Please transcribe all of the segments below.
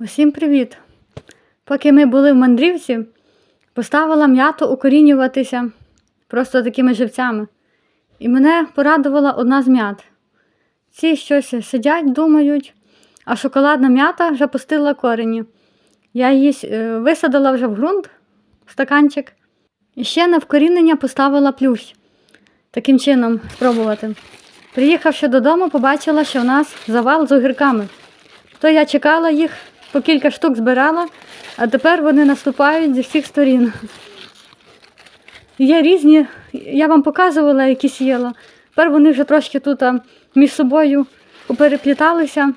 Усім привіт! Поки ми були в мандрівці, поставила м'яту укорінюватися просто такими живцями. І мене порадувала одна з м'ят. Ці щось сидять, думають, а шоколадна м'ята вже пустила корені. Я її е, висадила вже в ґрунт, в стаканчик. І ще на вкорінення поставила плющ. Таким чином спробувати. Приїхавши додому, побачила, що у нас завал з огірками. То я чекала їх, по кілька штук збирала, а тепер вони наступають зі всіх сторін. Є різні, я вам показувала, які сіяла. Тепер вони вже трошки тут між собою перепліталися.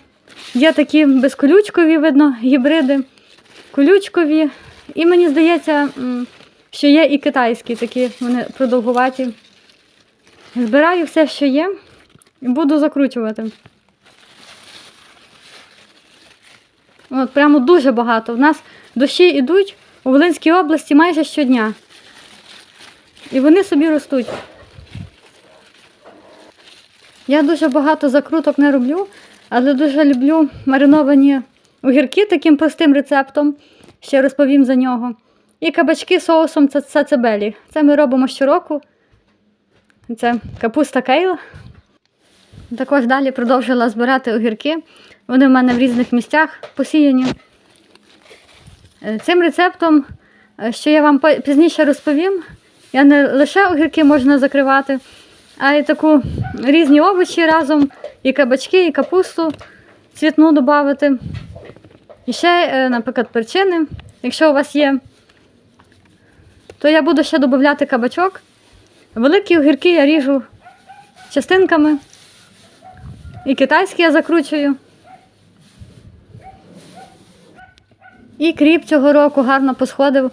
Є такі безколючкові, видно, гібриди, колючкові. І мені здається, що є і китайські такі, вони продовгуваті. Збираю все, що є, і буду закручувати. От прямо дуже багато. У нас дощі йдуть у Волинській області майже щодня. І вони собі ростуть. Я дуже багато закруток не роблю, але дуже люблю мариновані огірки таким простим рецептом. Ще розповім за нього. І кабачки соусом ца- сацебелі. Це ми робимо щороку. Це капуста кейл. Також далі продовжила збирати огірки. Вони в мене в різних місцях посіяні. Е, Цим рецептом, е, що я вам пізніше розповім, я не лише огірки можна закривати, а й таку різні овочі разом, і кабачки, і капусту цвітну додати. І ще, е, наприклад, перчини. Якщо у вас є, то я буду ще додати кабачок. Великі огірки я ріжу частинками. І китайські я закручую. І кріп цього року гарно посходив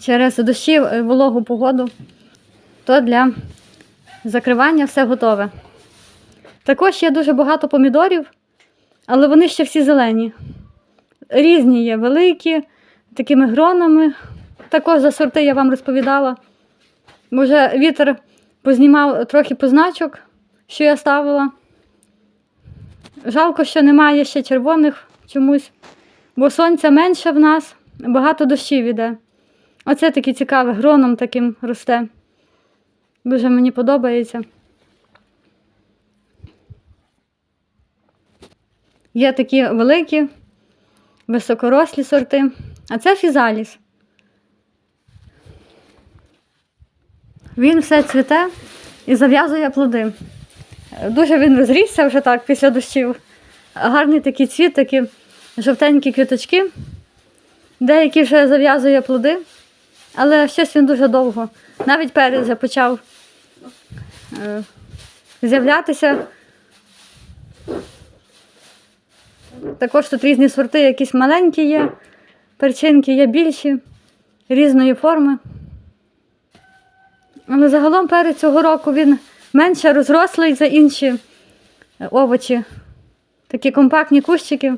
через дощі е, вологу погоду. То для закривання все готове. Також є дуже багато помідорів, але вони ще всі зелені. Різні є, великі, такими гронами. Також за сорти я вам розповідала. Може, вітер познімав трохи позначок, що я ставила. Жалко, що немає ще червоних чомусь, бо сонця менше в нас, багато дощів іде. Оце таке цікаве, гроном таким росте. Дуже мені подобається. Є такі великі, високорослі сорти, а це фізаліс. Він все цвіте і зав'язує плоди. Дуже він розрісся вже так після дощів. Гарний такий цвіт, такі жовтенькі квіточки. Деякі вже зав'язує плоди, але щось він дуже довго. Навіть перець вже почав е, з'являтися. Також тут різні сорти, якісь маленькі є, перчинки є більші, різної форми. Але загалом перець цього року він менше розрослий за інші е, овочі. Такі компактні кущики.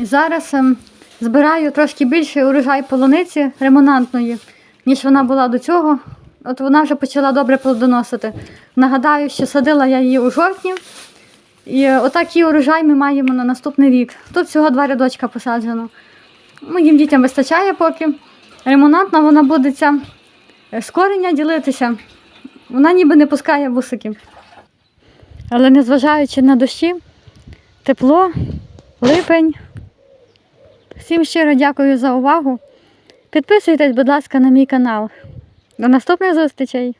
І зараз ем, збираю трошки більший урожай полуниці ремонантної, ніж вона була до цього. От вона вже почала добре плодоносити. Нагадаю, що садила я її у жовтні. І отакий урожай ми маємо на наступний рік. Тут всього два рядочка посаджено. Моїм дітям вистачає поки. Ремонантна вона буде е, з корення ділитися. Вона ніби не пускає вусиків. Але незважаючи на дощі, тепло, липень. Всім щиро дякую за увагу. Підписуйтесь, будь ласка, на мій канал. До наступних зустрічей!